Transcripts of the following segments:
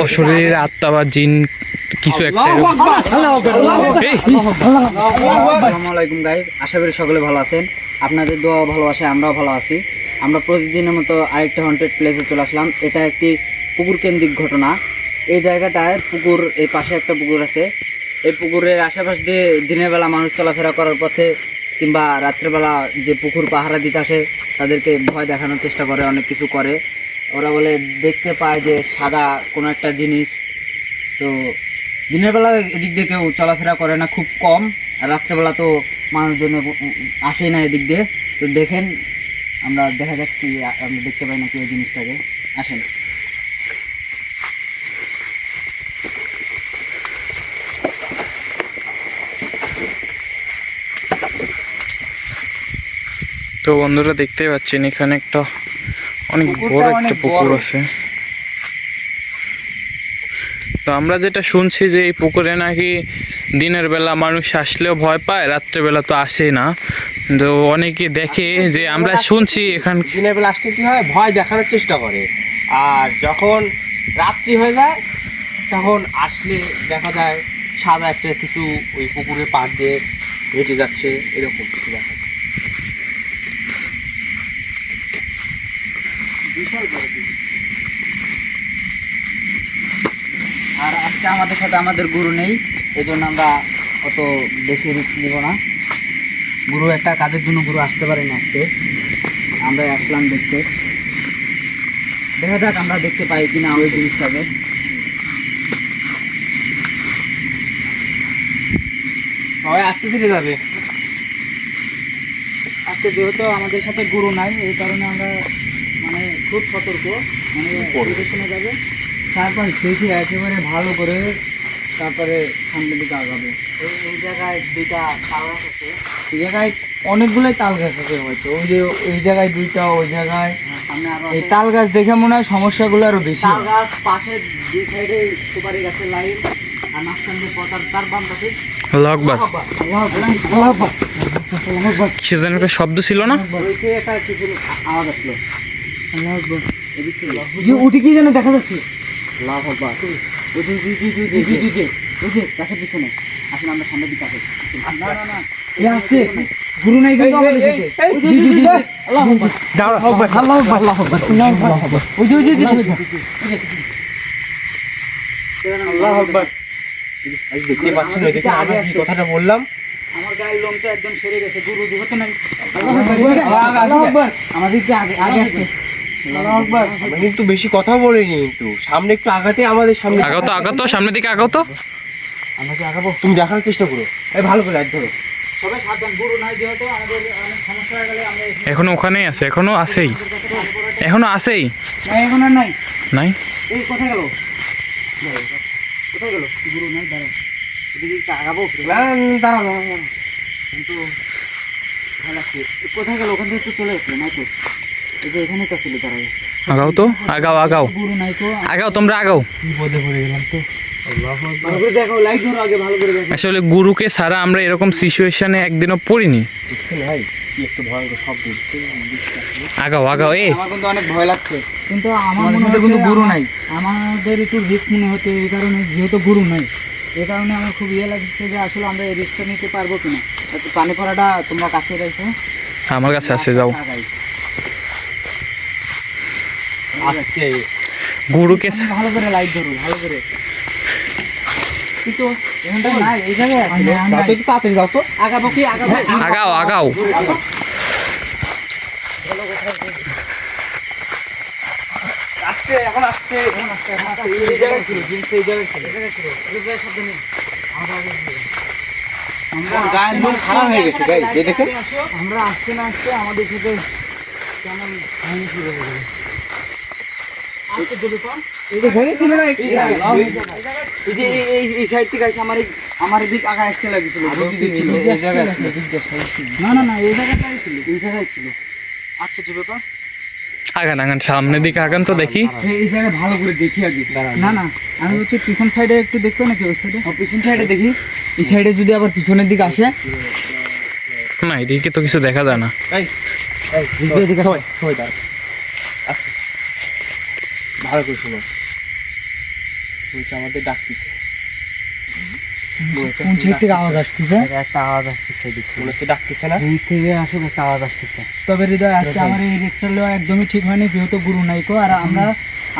অশরীরের আত্মা বা জিন কিছু একটা এরকম- এই, আসসালামু আলাইকুম গাইজ আশা করি সকলে ভালো আছেন। আপনাদের দোয়া ভালোবাসে আমরাও ভালো আছি। আমরা প্রতিদিনের মতো আরেকটা হন্টেড প্লেসে চলে আসলাম। এটা একটি পুকুর কেন্দ্রিক ঘটনা। এই জায়গাটায় পুকুর এই পাশে একটা পুকুর আছে। এই পুকুরের আশেপাশ দিয়ে দিনের বেলা মানুষ চলাফেরা করার পথে কিংবা রাত্রেবেলা যে পুকুর পাহারা দিতে আসে, তাদেরকে ভয় দেখানোর চেষ্টা করে, অনেক কিছু করে। ওরা বলে, দেখতে পায় যে সাদা কোনো একটা জিনিস। তো দিনের বেলা এদিক দিয়ে কেউ চলাফেরা করে না, খুব কম। আর রাত্রেবেলা তো মানুষজন আসেই না এদিক দিয়ে। তো দেখেন, আমরা দেখা যাক কি, আমরা দেখতে পাই না কি ওই জিনিসটাকে। আসেন। তো বন্ধুরা দেখতেই পাচ্ছেন এখানে একটা অনেক বড় একটা পুকুর আছে। তো আমরা যেটা শুনছি যে এই পুকুরে নাকি দিনের বেলা মানুষ আসলেও ভয় পায় রাত্রেবেলা তো আসে না। তো অনেকে দেখে যে আমরা শুনছি এখান দিনের বেলা আসলে কি হয়? ভয় দেখানোর চেষ্টা করে। আর যখন রাত্রি হয়ে যায় তখন আসলে দেখা যায় সাদা একটা কিছু ওই পুকুরের পাড় দিয়ে হেঁটে যাচ্ছে এরকম কিছু দেখা আর আজকে আমাদের সাথে আমাদের গুরু নেই এই জন্য আমরা অত বেশি রিস্ক নিব না। গুরু একটা কাজের জন্য গুরু আসতে পারেনি আজকে। আমরা আসলাম দেখতে। দেখা যাক আমরা দেখতে পাই কিনা ওই জিনিসটাকে। সবাই আস্তে ধীরে যাবে। আজকে যেহেতু আমাদের সাথে গুরু নাই, এই কারণে আমরা মানে খুব সতর্ক মানে পরিবেশনে যাবে। তারপর দেখি একেবারে ভালো করে তারপরে সামনের দিকে আগাবো। এই জায়গায় দুইটা তাল গাছ আছে। এই জায়গায় অনেকগুলোই তাল গাছ আছে হয়তো। ওই যে এই জায়গায় দুইটা ওই জায়গায়। সামনে আরও এই তাল গাছ দেখে মনে হয় সমস্যাগুলো আরও বেশি তাল গাছ পাশে দুই সাইডে সুপারি গাছের লাইন আর মাঝখান দিয়ে পতার তার বাম পাশে শব্দ ছিল না? একটা কিছু আওয়াজ আসলো। উঠে কি যেন দেখা যাচ্ছে লাভ হবা ওই যে জি জি জি জি জি জি জি ওই যে গাছের পিছনে আসলে আমরা সামনের দিকে আসি না না না এ আসছে গুরু নাই কিন্তু আমাদের সাথে জি জি জি আল্লাহু আকবার আল্লাহু আকবার আল্লাহু আকবার আল্লাহু আকবার ওই যে ওই যে জি আল্লাহু আকবার দেখতে পাচ্ছেন ওই দেখে আমরা কি কথাটা বললাম আমার গায়ের লোমটা একদম সরে গেছে গুরু যেহেতু নাই আল্লাহু আকবার আমাদেরকে আগে আগে আসছে কিন্তু বেশি কথা বলিনি কিন্তু। সামনে একটু আগাতে আমাদের সামনে আগাও তো আগাও তো সামনের দিকে আগাও তো। আমরা আগাবো? তুমি দেখার চেষ্টা করো। এই ভালো করে হাত ধরো। সবাই সাবধান গুরু নাই যেহেতু আমাদের অনেক সমস্যা হয়ে গেলে আমরা এখনও ওখানেই আছে এখনও আছেই। এখনও আছেই। নাই এখন আর নাই। নাই? এই কোথায় গেল? কোথায় গেল? গুরু নাই দাঁড়াও। এদিকে আগাবো। না দাঁড়াও দাঁড়াও কিন্তু ভালো কোথায় গেল? ওখান থেকে তো চলে আসলো নাই তো আগাও তো আগাও আগাও গুরু নাই তো আগাও তোমরা আগাও বিপদে পড়ে গেলাম তো ভালো করে দেখো লাইট ধরো আগে ভালো করে দেখো আসলে গুরুকে ছাড়া আমরা এরকম সিচুয়েশনে একদিনও পড়িনি। আগাও আগাও এ। আমার কিন্তু অনেক ভয় লাগছে। কিন্তু আমার মনে হয় কিন্তু গুরু নাই। আমাদের একটু রিস্ক মনে হচ্ছে এই কারণে যেহেতু গুরু নাই। এই কারণে আমার খুব ইয়ে লাগছে যে আসলে আমরা এই রিস্কটা নিতে পারব কিনা। পানি পড়াটা তোমরা কাছে আমার কাছে আছে যাও। আজকে গুরুকে ভালো করে লাইট ধরো ভালো করে। কি আগাবো? আগাও আগাও। আস্তে এখন আস্তে এখন আস্তে এই জায়গায় ছিল জিনিসটা এই জায়গায় ছিল। এই জায়গায় ছিল এই জায়গায় শব্দ নেই আমরা গায়ের লোম খারাপ হয়ে গেছে ভাই, দেখেন। আমরা আসতে না আসতে আমাদের সাথে কেমন শুরু হয়ে কম এই যে ঘেরে ছিল না এই জায়গায় এই যে এই- এই এই সাইড থেকে এসে আমার আমার এদিক আগা আসতে লাগিয়েছিল দিক ছিল। এই জায়গায় না না না এই জায়গাটাই ছিল। এই জায়গায় ছিল। আচ্ছা ব্যাপার আগান আগান সামনের দিকে আগান তো দেখি। এই জায়গায় ভালো করে দেখি আগে। না না আমি হচ্ছে পিছন সাইডে একটু দেখব নাকি ওই সাইডে পিছন সাইডে দেখি। এই সাইডে যদি আবার পিছনের দিকে আসে? না এদিকে তো কিছু দেখা যায় না। এই এদিকে সবাই সবাই দাঁড়া আস্তে ভালো করে শোনো। বলছে আমাদের ডাকতেছে। কোন সাইড থেকে আওয়াজ আসতেছে একটা আওয়াজ আসতেছে মনে হচ্ছে ডাকতেছে না? এই থেকে আসলে একটা আওয়াজ আসতেছে তবে হৃদয় আজকে আমার এই রিক্সার লওয়া একদমই ঠিক হয়নি যেহেতু গুরু নাইকো আর আমরা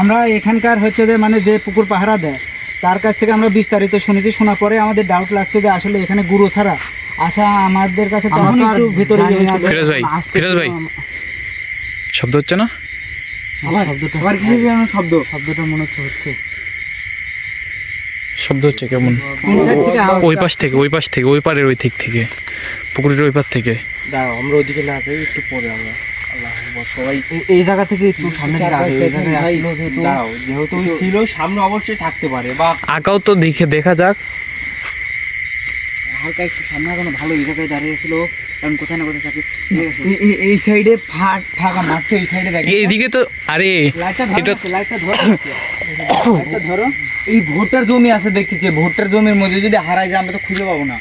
আমরা এখানকার হচ্ছে যে মানে যে পুকুর পাহারা দেয় তার কাছ থেকে আমরা বিস্তারিত শুনেছি। শোনার পরে আমাদের ডাউট লাগছে যে আসলে এখানে গুরু ছাড়া। আশা আমাদের কাছে তখন একটু ভিতরে ফিরোজ ভাই, ফিরোজ ভাই। শব্দ হচ্ছে না? শব্দটা আবার কিসের যেন শব্দ? শব্দটা মনে হচ্ছে হচ্ছে। শব্দ হচ্ছে কেমন? ওই পাশ থেকে ওই পাশ থেকে ওই পারের ওই দিক থেকে পুকুরের ওই পার থেকে। দাঁড়াও আমরা ওদিকে না যাই একটু পরে আমরা আল্লাহ আকবার, সবাই এই জায়গা থেকে একটু সামনে যেহেতু ছিল সামনে অবশ্যই থাকতে পারে বা আঁকাও তো দেখে দেখা যাক। হালকা একটু সামনে আগানো ভালো এই জায়গায় দাঁড়িয়ে ছিল কারণ কোথায় না কোথায় থাকে। এই সাইডে ফাঁক ফাঁকা মাঠ তো এই সাইডে দেখে। এইদিকে তো আরে এটা- লাইটটা ধরো লাইটটা ধরো। এই ভোটার জমি আছে ভোটার জমির মধ্যে যদি হারাই যায় আমরা তো খুঁজে পাবো না।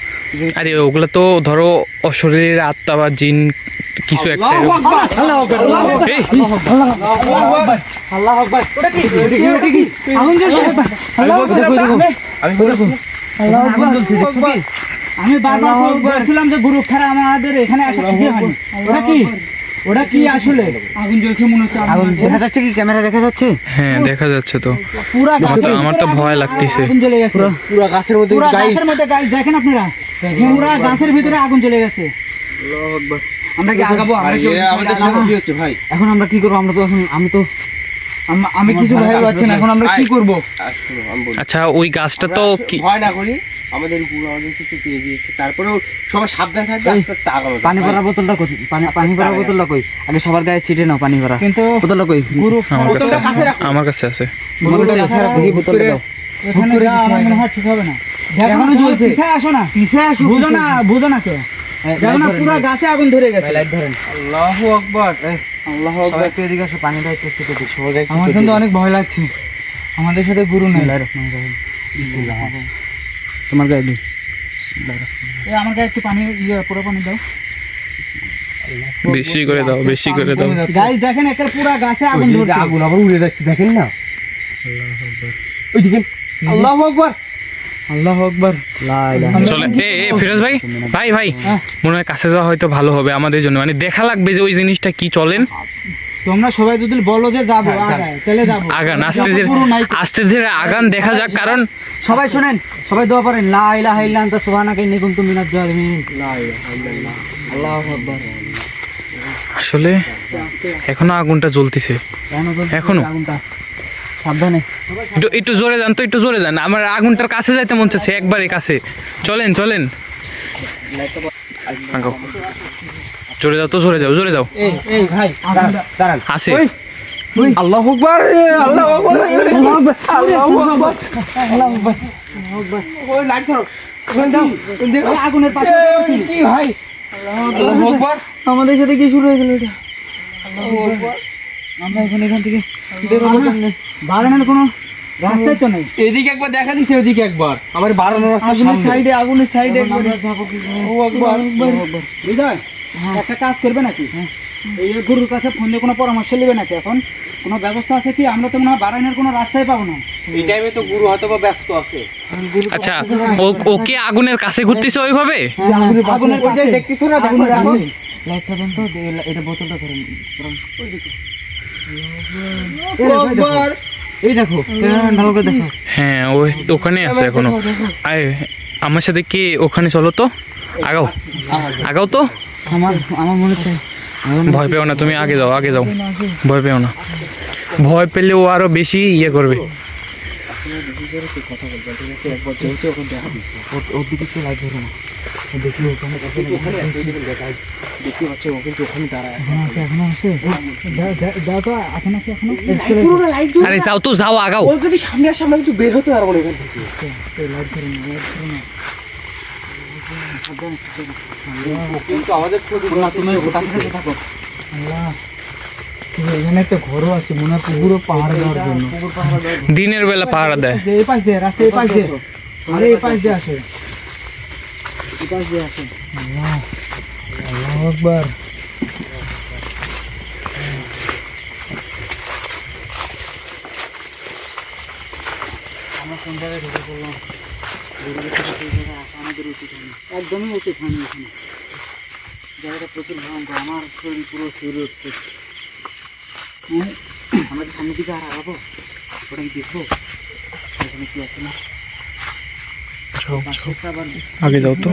আরে ওগুলো তো ধরো অশরীরের আত্মা বা জিন কিছু একটা। আল্লাহু আকবার আল্লাহু আকবার। এই, আল্লাহু আকবার ওটা কি? ওটা কি ওটা কি? আগুন জ্বলছে। আমি দেখছ বারবার বলছিলাম যে গ্রুপ ছাড়া আমাদের এখানে আসা ঠিকই হয়নি। ওটা কি? ওটা কি আসলে? আগুন জ্বলছে মনে হচ্ছে আগুন দেখা যাচ্ছে কি? ক্যামেরা দেখা যাচ্ছে? হ্যাঁ দেখা যাচ্ছে তো। পুরো আমার তো ভয় লাগতেছে। আগুন জ্বলে গেছে। পুরো গাছের মধ্যে পুরো গাছের মধ্যে দেখেন আপনারা? পুরা গাছের ভিতরে আগুন জ্বলে গেছে। আমরা কি আগাবো? আমরা কি আমাদের সাথে কি হচ্ছে ভাই? এখন আমরা কি করব? আমরা তো এখন আমি তো আম- আমি কিছু ভয় পাচ্ছি না এখন আমরা কি করব। আচ্ছা ওই গাছটা তো কি ভয় না করি আমাদের গুরু আমাদের কিছু দিয়ে দিয়েছে তারপরেও সবাই সাবধান থাকবে। পানি ভরা বোতলটা কই? পানি পানি ভরা বোতলটা কই? আগে সবার গায়ে ছিটে নাও পানি ভরা। কিন্তু বোতলটা কই? গুরু আমার কাছে আছে। আমার কাছে আছে। বোতলটা কাছে রাখো কি বোতলটা দাও। এখানে যা আমার মনে হয় ঠিক হবে না। এখনও জ্বলছে। পিছায় আসো না। পিছায় আসো বুঝো না। বুঝো না কে দেখো না পুরো গাছে আগুন ধরে গেছে। লাইট ধরেন। আল্লাহু আকবার। আল্লাহু একটু এদিকে আসো পানিটা একটু ছিটে দিই। আমার কিন্তু অনেক ভয় লাগছে। আমাদের সাথে গুরু নাই। তোমার গায়ে দিই। আমার গায়ে একটু পানি ইয়ে পুরো পানি দাও। বেশি করে দাও বেশি করে দাও। গাইস দেখেন একের পুরা গাছে আগুন ধরছে। আগুন আবার উড়ে যাচ্ছে দেখেন না? ওই দেখেন আল্লাহু আকবার। আল্লাহু আকবার। চলে। এ এ ফিরোজ ভাই? ভাই ভাই মনে হয় কাছে যাওয়া হয়তো ভালো হবে আমাদের জন্য। মানে দেখা লাগবে যে ওই জিনিসটা কি চলেন। তোমরা সবাই যদি বলো যে যাব তাহলে যাব। আগান আস্তে ধীরে আস্তে ধীরে আগান দেখা যাক কারণ সবাই শুনেন সবাই দোয়া করেন লা ইলাহা ইল্লা আনতা সুবহানাকা ইন্নী কুনতু মিনাজ জালিমিন। আল্লাহু আকবার। আসলে এখনও আগুনটা জ্বলতেছে। এখনও? সাবধানে। একটু একটু জোরে যান তো একটু জোরে যান। আমার আগুনটার কাছে যাইতে মন চাচ্ছে একবারে কাছে। চলেন চলেন। জোরে যাও তো জোরে যাও জোরে যাও। এই এই ভাই দাঁড়ান দাঁড়ান। আছে। আকবার আল্লাহু আকবার। আল্লাহু আকবার। ওই লাইট ধরো। ওখানে যাও ওই আগুনের পাশে এই, কি ভাই? আল্লাহু আকবার। আমাদের সাথে কি শুরু হয়ে গেল এটা? আমরা এখন এখান থেকে বাগানের কোনো রাস্তাই তো নেই। এদিকে একবার দেখা দিছে ওদিকে একবার। আমার বাড়ানোর রাস্তা আগুনের সাইডে আগুনের সাইডে? ও বিজয় একটা কাজ করবে নাকি? এই গুরুর কাছে ফোন দিয়ে কোনো পরামর্শ নেবে নাকি এখন? কোনো ব্যবস্থা আছে কি? আমরা তো মনে হয় কোনো রাস্তাই পাবো না। এই টাইমে তো গুরু হয়তো বা ব্যস্ত আছে। আচ্ছা ও ওকে আগুনের কাছে ঘুরতেছে ওইভাবে? আগুনের কাছে দেখতেছো না দেখো লাইটটা দেন তো এটা বোতলটা ধরেন এই দেখো ভালো করে দেখো। হ্যাঁ ওই ওখানে আছে এখনও। আয় আমার সাথে কি ওখানে চলো তো? আগাও। আগাও তো? আমার আমার মনে হচ্ছে ভয় পেও না তুমি আগে যাও আগে যাও। ভয় পেও না। ভয় পেলে ও আরও বেশি ইয়ে করবে। ওর- ওর দিকে একটু লাইট ধরো না। দেখি ওখানে পাচ্ছ ও কিন্তু ওখানে দাঁড়ায় আছে। এখনও আছে। দাও- দাও- দাও তো এখন? আছে এখনও পুরো না লাইট জ্বলছে। আরে যাও তো যাও আগাও। ও যদি সামনে আসে আমরা কিন্তু বের হতে পারব না এখান থেকে। ও কিন্তু আমাদের তুমি কাছে কাছে থাকো এখানে একটা ঘরও আছে মনে হয় পাহাড় দেওয়ার জন্য। পাহাড় দিনের বেলা পাহারা দেয়। এই পাশ দিয়ে রাস্তা এই পাশ দিয়ে। আরে এই পাশ দিয়ে আসে। এই পাশ দিয়ে আসে। আল্লাহু আকবার। আমরা কোন জায়গায় ঢুকে পড়লাম আমাদের উচিত হয়নি একদমই উচিত হয়নি এখানে। জায়গাটা প্রচুর ভয়ঙ্কর। আমার শরীর পুরো শিউরে উঠছে। আমরা কি দিকে আর আগাবো? ওটা কি দেখব? এখানে কি আছে না? আগে যাও তো।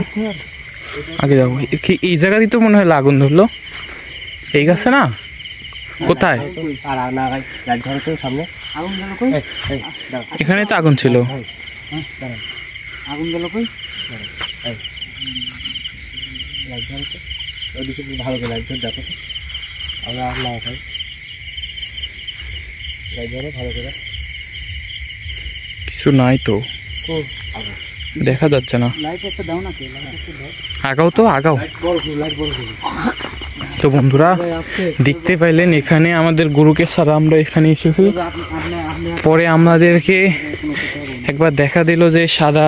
আগে যাও। এই জায়গাতেই তো মনে হয় আগুন ধরলো। এই গাছে না? কোথায়? সামনে। এখানে তো আগুন ছিল। হ্যাঁ, আগুন গেল কই? ভালো করে লাইট ধরে দেখো আমরা আর না ধরো ভালো করে। কিছু নাই তো। দেখা যাচ্ছে না। আগাও তো আগাও। তো বন্ধুরা দেখতে পাইলেন এখানে আমাদের গুরুকে ছাড়া আমরা এখানে এসেছি। পরে আমাদেরকে একবার দেখা দিল যে সাদা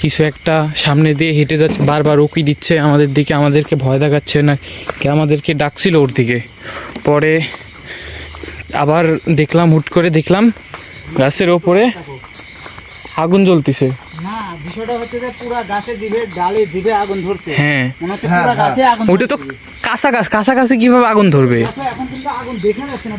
কিছু একটা সামনে দিয়ে হেঁটে যাচ্ছে বারবার উকি দিচ্ছে আমাদের দিকে আমাদেরকে ভয় দেখাচ্ছে না কি আমাদেরকে ডাকছিল ওর দিকে। পরে আবার দেখলাম হুট করে দেখলাম গাছের ওপরে আগুন জ্বলতেছে। না বিষয়টা হচ্ছে যে পুরা গাছে দিবে ডালে দিবে আগুন ধরছে। হচ্ছে পুরা গাছে আগুন ওইটা তো কাঁচা গাছ কাছাকাছি কীভাবে আগুন ধরবে? ধরছে। এখন কিন্তু আগুন দেখা যাচ্ছে না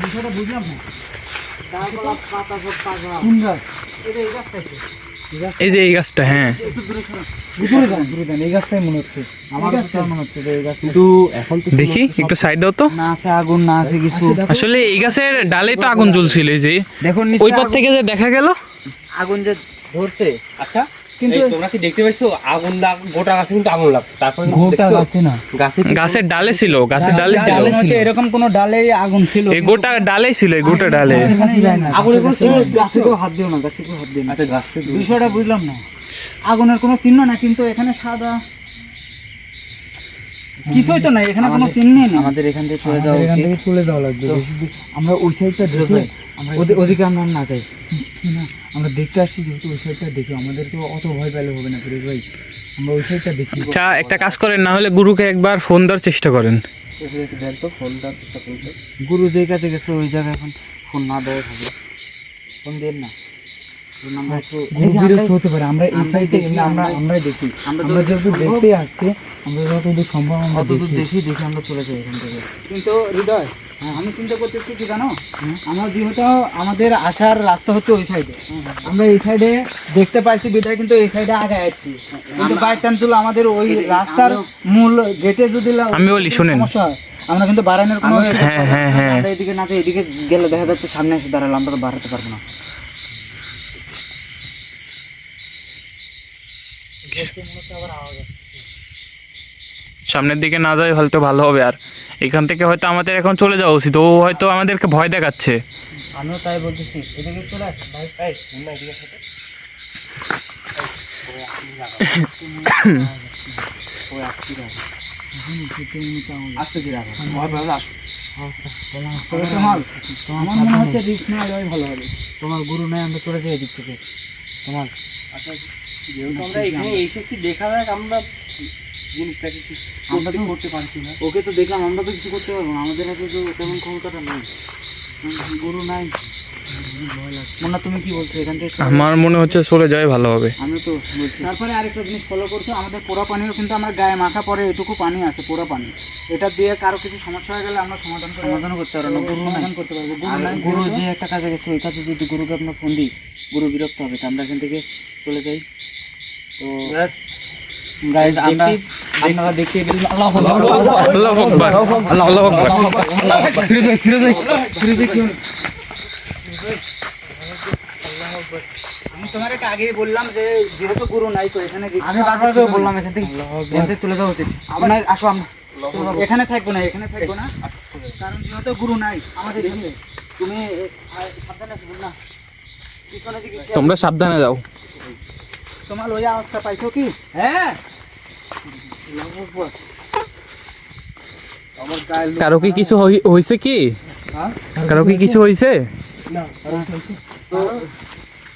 এই যে এই গাছটা হ্যাঁ। একটু দূরে সরো। ঘুরে দেন ঘুরে দেন এই গাছটাই মনে হচ্ছে আমার গাছটাই মনে হচ্ছে যে এই গাছটা কিন্তু এখন তো দেখি একটু সাইড দাও তো। আগুন না আছে কিছু। আসলে এই গাছের ডালে তো আগুন জ্বলছিল এই যে। দেখুন ওই পর থেকে যে দেখা গেল? আগুন যে ধরছে আচ্ছা। কিন্তু- কিন্তু তোমরা কি দেখতে পাইছো? আগুন লাগ গোটা গাছে কিন্তু আগুন লাগছে। তারপরে কিন্তু গাছে না? গাছে গাছের ডালে ছিল গাছের ডালে ছিল। হচ্ছে এরকম কোন ডালে আগুন ছিল এই গোটা ডালে ছিল এই গোটা ডালে। গাছে যায় আগুনের কোনো চিহ্ন গাছে কেউ হাত দিও না গাছে কেউ হাত দিও না। আচ্ছা গাছ বিষয়টা বুঝলাম না। আগুনের কোনো চিহ্ন না কিন্তু এখানে সাদা কিছুই তো নাই এখানে কোনো চিহ্ন নেই। আমাদের এখান থেকে চলে যাওয়া উচিত। থেকে চলে যাওয়া লাগবে। আমরা ওই সাইডটা দেখে আমরা ওদিকে আমরা না যাই। না আমরা দেখতে আসছি যেহেতু ওই সাইডটা দেখি। আমাদেরকে অত ভয় পেলে হবে না ফিরোজ ভাই। আমরা ওই সাইডটা দেখি। আচ্ছা একটা কাজ করেন না হলে গুরুকে একবার ফোন দেওয়ার চেষ্টা করেন। চেষ্টা করতে গুরু যে কাছে গেছে ওই জায়গায় এখন ফোন না দেওয়া থাকে ফোন দেন না ফোন আমরা একটু গুরু দেখি বিরক্ত হতে পারে আমরা এই সাইডে দেখি, আমরা আমরাই- আমরাই দেখি। আমরা আমরা যেহেতু দেখতে আসছি আমরা যতদূর সম্ভব আমরা দেখি। দেখি দেখি আমরা চলে যাই এখান থেকে। কিন্তু হৃদয় আমি চিন্তা করতেছি কি জানো? আমার যেহেতু আমাদের আসার রাস্তা হচ্ছে ওই সাইডে আমরা এই সাইডে দেখতে পাইছি বিদায় কিন্তু এই সাইডে আগে যাচ্ছি কিন্তু বাই চান্স হলো আমাদের ওই রাস্তার মূল গেটে যদি আমি বলি, শুনেন। আমরা কিন্তু বাড়ানোর কোনো হ্যাঁ, হ্যাঁ, হ্যাঁ। এদিকে না এদিকে গেলে দেখা যাচ্ছে সামনে এসে দাঁড়াল আমরা তো বাড়াতে পারব না। সামনের দিকে না যাই হয়তো ভালো হবে আর। এখান থেকে হয়তো আমাদের এখন চলে যাওয়া উচিত। ও হয়তো আমাদেরকে ভয় দেখাচ্ছে। আমিও তাই বলতেছি। এদিকে চলে আস ভাই এই না এদিকে সাথে তোমার মনে গুরু নাই আমরা চলে যাই এদিক থেকে। তোমার যেহেতু আমরা এখানে এসেছি দেখা যাক আমরা জিনিসটাকে আমরা তো- করতে পারছি না। ওকে তো দেখলাম আমরা তো কিছু করতে পারব না। আমাদের হাতে তো তেমন ক্ষমতাটা নেই। গুরু নাই। মনে তুমি কি বলছো? এখান থেকে আমার মনে হচ্ছে চলে যাওয়াই ভালো হবে। আমি তো বলছি। তারপরে আরেকটা জিনিস ফলো করছ আমাদের পোড়া পানিও কিন্তু আমার গায়ে মাখা পরে এটুকু পানি আছে পোড়া পানি। এটা দিয়ে কারও কিছু সমস্যা হয়ে গেলে আমরা সমাধান সমাধান করতে পারব না গুরু সমাধান করতে পারব। গুরু যে একটা কাজে গেছে ওই কাজে যদি গুরুকে আমরা ফোন দিই গুরু বিরক্ত হবে তো আমরা এখান থেকে চলে যাই। তো গাইজ আমরা আপনারা দেখতে পেলেন আল্লাহ আল্লাহ আকবার আল্লাহ আকবার ফিরোজ ভাই ফিরোজ ভাই ফিরোজ ভাই আমি তোমাকে আগেই বললাম যে যেহেতু গুরু নাই তো এখানে আমি বারবার বললাম এখান থেকে। এখান থেকে চলে যাওয়া উচিত। আমরা আসো আমরা। এখানে থাকব না এখানে থাকব না। কারণ যেহেতু গুরু নাই আমাদের এখানে তুমি সাবধানে না। তোমরা সাবধানে যাও। তোমার ওই আওয়াজটা পাইছো কি? হ্যাঁ? কারও কি কিছু হয়েছে কি? কারও কি কিছু হয়েছে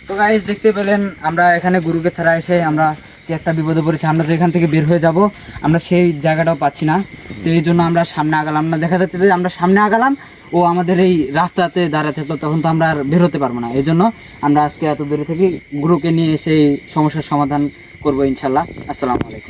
তো গাইজ দেখতে পেলেন আমরা এখানে গুরুকে ছাড়া এসে আমরা কি একটা বিপদে পড়েছি আমরা যেখান থেকে বের হয়ে যাব আমরা সেই জায়গাটাও পাচ্ছি না। তো এই জন্য আমরা সামনে আগালাম না। দেখা যাচ্ছে যে আমরা সামনে আগালাম ও আমাদের এই রাস্তাতে দাঁড়ায় থাকল তখন তো আমরা আর বেরোতে পারব না। এই জন্য আমরা আজকে এত দূরে থেকে গুরুকে নিয়ে এসে এই সমস্যার সমাধান করব ইনশাল্লাহ। আসসালামু আলাইকুম।